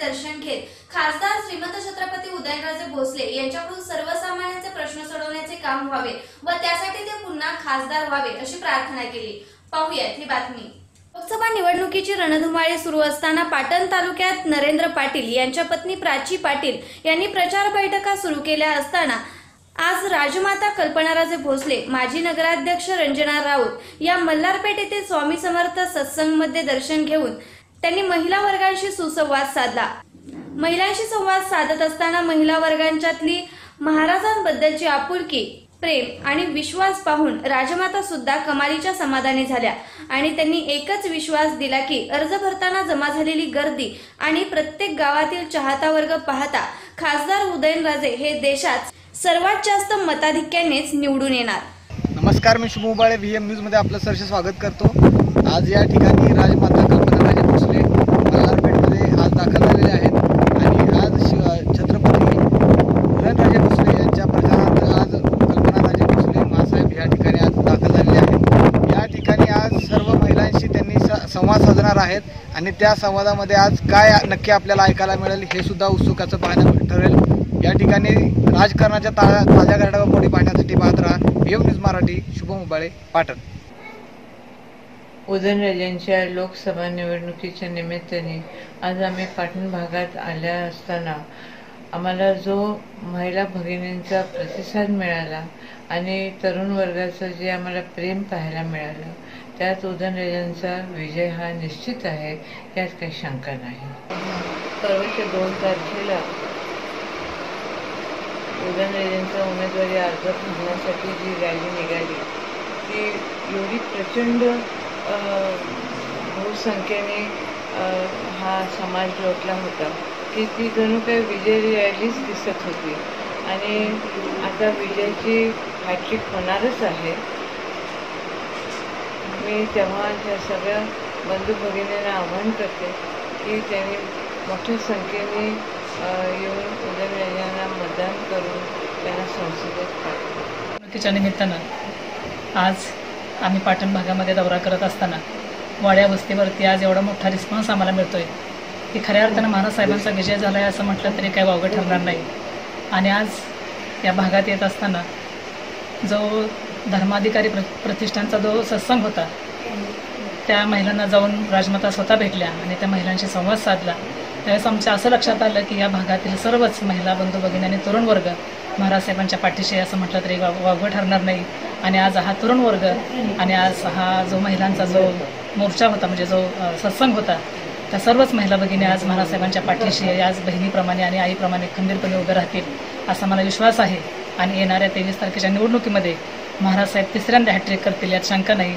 दर्शन घेत खासदार श्रीमंत छत्रपती उदयनराजे भोसले यांच्याकडून सर्वसामान्यांचे प्रश्न सोडवण्याचे काम व्हावे व त्यासाठी ते पुन्हा खासदार व्हावे अशी प्रार्थना केली. पाहुयात ही बातमी. लोकसभा निवडणुकीची रणधुमाळी सुरू असताना पाटण तालुक्यात नरेंद्र पाटील यांच्या पत्नी प्राची पाटील यांनी प्रचार बैठका सुरू केल्या असताना आज राजमाता कल्पनाराजे भोसले माजी नगराध्यक्ष रंजना राऊत या मल्हारपेठ येथे स्वामी समर्थ सत्संगमध्ये दर्शन घेऊन त्यांनी महिला वर्गांशी सुसंवाद साधला. महिलांशी संवाद साधत असताना महिला वर्गांच्यातली महाराजांबद्दलची आपुलकी प्रेम आणि विश्वास पाहून राजमाता सुद्धा कमालीच्या समाधानी झाल्या. आणि त्यांनी एकच विश्वास दिला की अर्ज भरताना जमा झालेली गर्दी आणि प्रत्येक गावातील चाहता वर्ग पाहता खासदार उदयनराजे हे देशात सर्वात जास्त मताधिक्यानेच निवडून येणार. नमस्कार मी शुभ व्ही एम न्यूजमध्ये आपलं सरसे स्वागत करतो. आज या ठिकाणी राजमाता कल्पनाराजे भोसले मल्हारपेठमध्ये आज दाखल झालेले आहेत आणि आज शिव छत्रपती उदयनराजे भोसले यांच्या प्रचारार्थ आज कल्पनाराजे भोसले मासाहेब या ठिकाणी आज दाखल झालेले आहेत या ठिकाणी आज सर्व महिलांशी त्यांनी स संवाद साधणार आहेत. आणि त्या संवादामध्ये आज काय नक्की आपल्याला ऐकायला मिळेल हे सुद्धा उत्सुकाचं पाहणं ठरेल. या ठिकाणी राजकारणाच्या ताज्या ताज्या घडामोडी पाहण्यासाठी पाहत राहा. M news Marathi Shubham Ubale Patan. उदयनराजांच्या Lok Sabha निवडणुकीच्या निमित्ताने आज आम्ही पाटण भागात आल्या असताना आम्हाला जो महिला भगिनींचा प्रतिसाद मिळाला आणि तरुण वर्गाचं जे आम्हाला प्रेम पाहायला मिळालं त्यात उदयनराजांचा विजय हा निश्चित आहे यात काही शंका नाही. परवाच्या दोन तारखेला उदयनराजेंचा उमेदवारी अर्ज भरण्यासाठी जी रॅली निघाली ती एवढी प्रचंड बहुसंख्येने हा समाज लोटला होता की ती जणू काही विजय रॅलीच दिसत होती. आणि आता विजयाची हॅट्रिक होणारच आहे. मी तेव्हा त्या सगळ्या बंधू भगिनींना आवाहन करते की त्यांनी मोठ्या संख्येने येऊन उदयनराजांना मतदान करून त्यांना संसदेत पाठवा निमित्तानं आज आम्ही पाटण भागामध्ये दौरा करत असताना वाड्या वस्तीवरती आज एवढा मोठा रिस्पॉन्स आम्हाला मिळतोय की खऱ्या अर्थानं महाराजसाहेबांचा विजय झाला आहे असं म्हटलं तरी काही वावगं ठरणार नाही. आणि आज या भागात येत असताना जो धर्माधिकारी प्र प्रतिष्ठानचा जो सत्संग होता त्या महिलांना जाऊन राजमाता स्वतः भेटल्या आणि त्या महिलांशी संवाद साधला. त्यावेळेस आमच्या असं लक्षात आलं की या भागातील सर्वच महिला बंधू भगिनी आणि तरुण वर्ग महाराज साहेबांच्या पाठीशी असं म्हटलं तरी वावगं ठरणार नाही. आणि आज हा तरुण वर्ग आणि आज हा जो महिलांचा जो मोर्चा होता म्हणजे जो सत्संग होता त्या सर्वच महिला भगिनी आज महाराजसाहेबांच्या पाठीशी आज बहिणीप्रमाणे आणि आईप्रमाणे खंबीरपणे उभे राहतील असा मला विश्वास आहे. आणि येणाऱ्या तेवीस तारखेच्या निवडणुकीमध्ये महाराज साहेब तिसऱ्यांदा हॅट्रिक करतील यात शंका नाही.